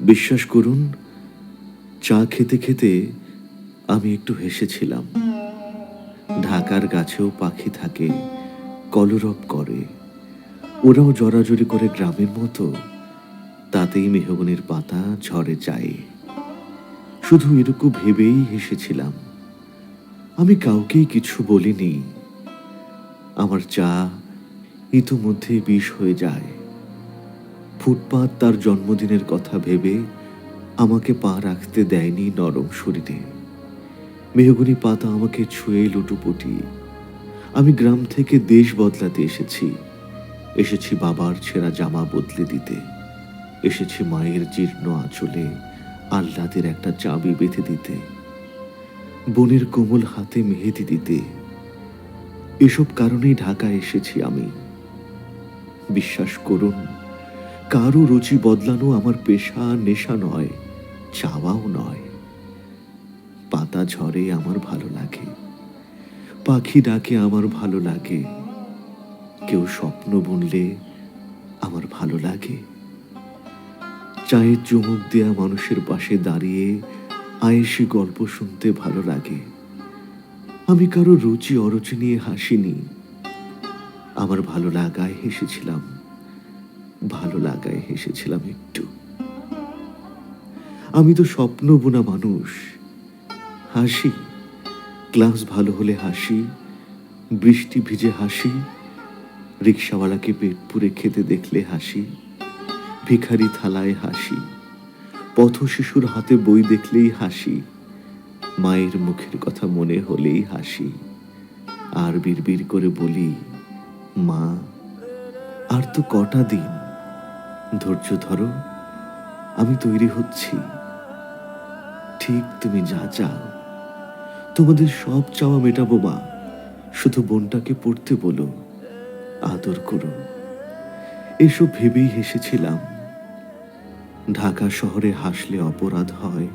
বিশ্বাস করুন, চা খেতে খেতে আমি একটু হেসেছিলাম। ঢাকার গাছেও পাখি থাকে, কলরব করে। ওরাও জড়াজড়ি করে গ্রামের মতো, তাতেই মেহগনির পাতা ঝরে যায়। শুধু এরকম ভেবেই হেসেছিলাম। আমি কাউকেই কিছু বলিনি। আমার চা ইতোমধ্যে বিষ হয়ে যায়। ফুটপাত তার জন্মদিনের কথা ভেবে আমাকে পা রাখতে দেয়নি নরম শরীরে। মেহগুনি পাতা আমাকে ছুঁয়ে লুটুপুটি। আমি গ্রাম থেকে দেশ বদলাতে এসেছি। এসেছি বাবার ছেঁড়া জামা বদলে দিতে। এসেছি মায়ের জীর্ণ আঁচলে আহ্লাদের একটা চাবি বেঁধে দিতে। বোনের কোমল হাতে মেহেদি দিতে। এসব কারণেই ঢাকা এসেছি আমি। বিশ্বাস করুন কারও রুচি বদলানো আমার পেশা, নেশা নয়, চাওয়াও নয়। পাতা ঝরে আমার ভালো লাগে, পাখি ডাকে আমার ভালো লাগে, কেউ স্বপ্ন বুনলে আমার ভালো লাগে। চায়ের চুমুক দেয়া মানুষের পাশে দাঁড়িয়ে আয়েসি গল্প শুনতে ভালো লাগে। আমি কারও রুচি অরুচি নিয়ে হাসিনি, আমার ভালো লাগায় হেসেছিলাম। ভালো লাগায় হেসেছিলাম একটু। আমি তো স্বপ্ন বোনা মানুষ। হাসি ক্লাস ভালো হলে হাসি, বৃষ্টি ভিজে হাসি, রিক্সাওয়ালাকে পেট পুরে খেতে দেখলে হাসি, ভিখারি থালায় হাসি পথ শিশুর হাতে বই দেখলেই হাসি, মায়ের মুখের কথা মনে হলেই হাসি, আর বিড়বিড় করে বলি, মা, আর তো কটা দিন। ধৈর্য ধরো, আমি তৈরি হচ্ছি। ঠিক তুমি যা চাও, তোমাদের সব চাওয়া মেটাবো মা, শুধু বোনটাকে পড়তে বলো, আদর করো। এসব ভেবেই হেসেছিলাম। ঢাকা শহরে হাসলে অপরাধ হয়।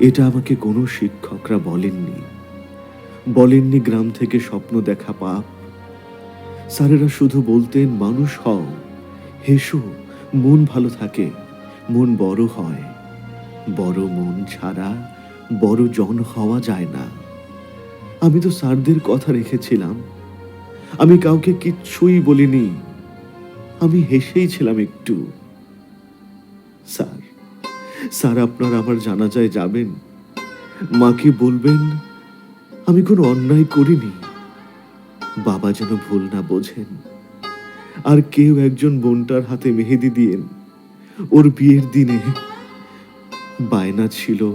এটা আমাকে কোনো শিক্ষকরা বলেননি। বলেননি গ্রাম থেকে স্বপ্ন দেখা পাপ। স্যারেরা শুধু বলতেন, মানুষ হও হেসো, মন ভালো থাকে, মন বড় হয়। বড় মন ছাড়া বড় জন হওয়া যায় না। আমি তো স্যারদের কথা রেখেছিলাম। আমি কাউকে কিচ্ছুই বলিনি। আমি হেসেই ছিলাম একটু। স্যার স্যার, আপনার আমার জানাজায় যাবেন। মাকে বলবেন, আমি কোনো অন্যায় করিনি। বাবা যেন ভুল না বোঝেন। আর কেউ একজন বোনটার হাতে মেহেদি দিয়েন। ওর বিয়ের দিনে বায়না ছিল,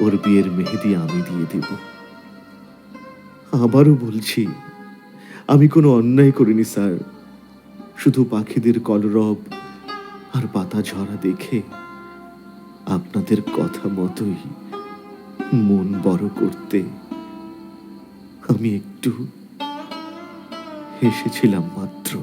ওর বিয়ের মেহেদি আমি দিয়ে দেব। আবারও বলছি, আমি কোনো অন্যায় করিনি, স্যার। শুধু পাখিদের কলরব আর পাতা ঝরা দেখে আপনাদের কথা মতোই মন বড় করতে আমি একটু হেসেছিলাম মাত্র।